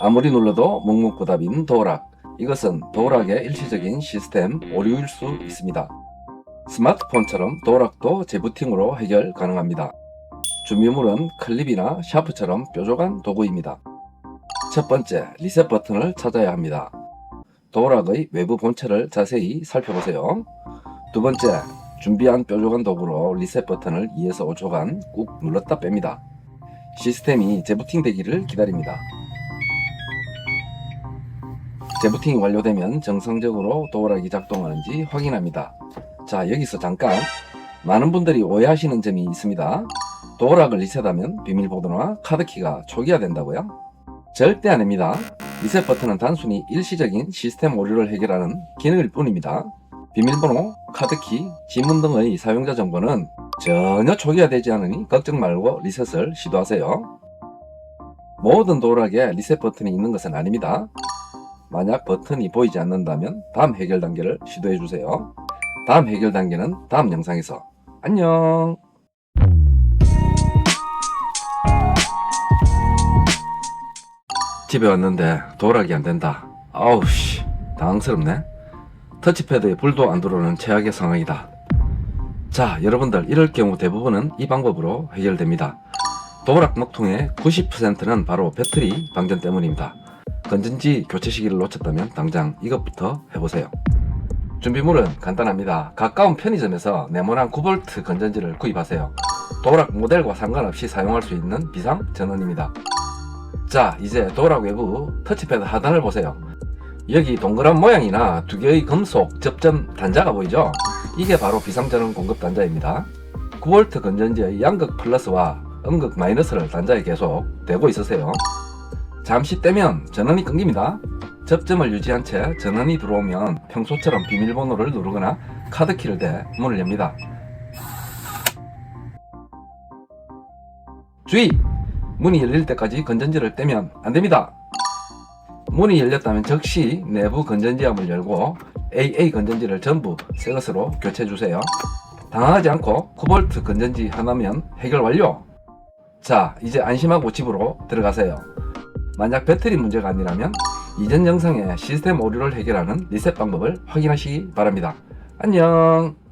아무리 눌러도 묵묵부답인 도어락. 이것은 도어락의 일시적인 시스템 오류일 수 있습니다. 스마트폰처럼 도어락도 재부팅으로 해결 가능합니다. 준비물은 클립이나 샤프처럼 뾰족한 도구입니다. 첫 번째, 리셋 버튼을 찾아야 합니다. 도어락의 외부 본체를 자세히 살펴보세요. 두 번째, 준비한 뾰족한 도구로 리셋 버튼을 2에서 5초간 꾹 눌렀다 뺍니다. 시스템이 재부팅 되기를 기다립니다. 재부팅이 완료되면 정상적으로 도어락이 작동하는지 확인합니다. 자, 여기서 잠깐 많은 분들이 오해하시는 점이 있습니다. 도어락을 리셋하면 비밀번호나 카드키가 초기화된다고요? 절대 아닙니다. 리셋 버튼은 단순히 일시적인 시스템 오류를 해결하는 기능일 뿐입니다. 비밀번호, 카드키, 지문 등의 사용자 정보는 전혀 초기화되지 않으니 걱정 말고 리셋을 시도하세요. 모든 도어락에 리셋 버튼이 있는 것은 아닙니다. 만약 버튼이 보이지 않는다면 다음 해결 단계를 시도해 주세요. 다음 해결 단계는 다음 영상에서 안녕. 집에 왔는데 도락이 안 된다. 아우 씨 당황스럽네. 터치패드에 불도 안 들어오는 최악의 상황이다. 자 여러분들 이럴 경우 대부분은 이 방법으로 해결됩니다. 도락 먹통의 90%는 바로 배터리 방전 때문입니다. 건전지 교체 시기를 놓쳤다면 당장 이것부터 해보세요. 준비물은 간단합니다. 가까운 편의점에서 네모난 9V 건전지를 구입하세요. 도락 모델과 상관없이 사용할 수 있는 비상 전원입니다. 자, 이제 도락 외부 터치패드 하단을 보세요. 여기 동그란 모양이나 두 개의 금속 접점 단자가 보이죠? 이게 바로 비상전원 공급 단자입니다. 9V 건전지의 양극 플러스와 음극 마이너스를 단자에 계속 대고 있으세요. 잠시 떼면 전원이 끊깁니다. 접점을 유지한 채 전원이 들어오면 평소처럼 비밀번호를 누르거나 카드키를 대 문을 엽니다. 주의! 문이 열릴 때까지 건전지를 떼면 안 됩니다. 문이 열렸다면 즉시 내부 건전지함을 열고 AA 건전지를 전부 새 것으로 교체해 주세요. 당황하지 않고 9V 건전지 하나면 해결 완료. 자, 이제 안심하고 집으로 들어가세요. 만약 배터리 문제가 아니라면 이전 영상의 시스템 오류를 해결하는 리셋 방법을 확인하시기 바랍니다. 안녕!